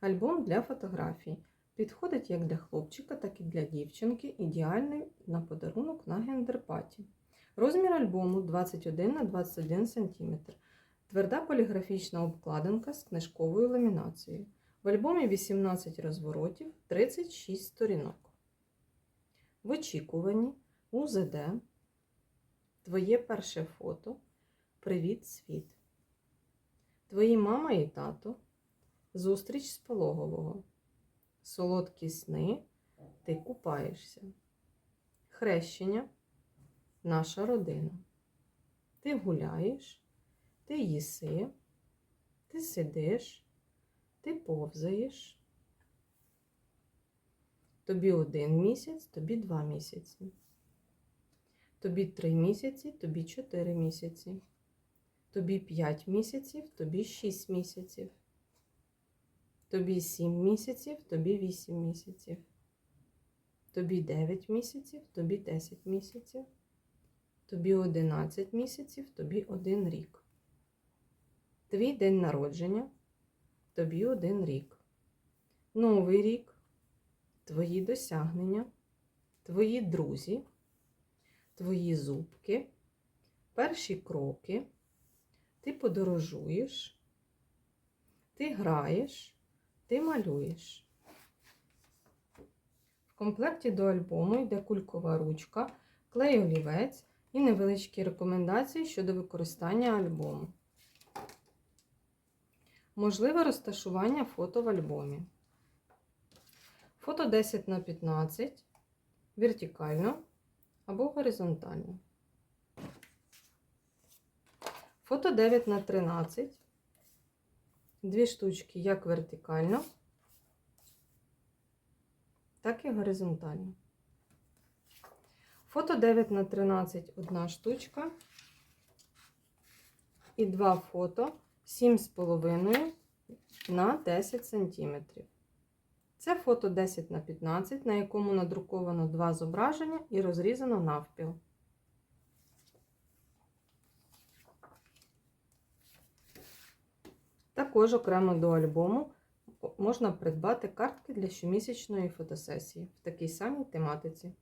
Альбом для фотографій. Підходить як для хлопчика, так і для дівчинки. Ідеальний на подарунок на гендерпаті. Розмір альбому 21 на 21 см. Тверда поліграфічна обкладинка з книжковою ламінацією. В альбомі 18 розворотів, 36 сторінок. В очікуванні УЗД. Твоє перше фото. Привіт, світ. Твої мама і тато. Зустріч з пологового. Солодкі сни. Ти купаєшся. Хрещення. Наша родина. Ти гуляєш. Ти їси. Ти сидиш. Ти повзаєш. Тобі один місяць, тобі два місяці. Тобі три місяці, тобі чотири місяці. Тобі 5 місяців, тобі 6 місяців. Тобі 7 місяців, тобі 8 місяців. Тобі 9 місяців, тобі 10 місяців. Тобі 11 місяців, тобі 1 рік. Твій день народження, тобі 1 рік. Новий рік, твої досягнення, твої друзі, твої зубки, перші кроки. Ти подорожуєш, ти граєш, ти малюєш. В комплекті до альбому йде кулькова ручка, клей олівець і невеличкі рекомендації щодо використання альбому. Можливе розташування фото в альбомі. Фото 10 на 15 вертикально або горизонтально. Фото 9 на 13. Дві штучки як вертикально, так і горизонтально. Фото 9 на 13 одна штучка. І два фото 7,5 на 10 см. Це фото 10 на 15, на якому надруковано два зображення і розрізано навпіл. Також окремо до альбому можна придбати картки для щомісячної фотосесії в такій самій тематиці.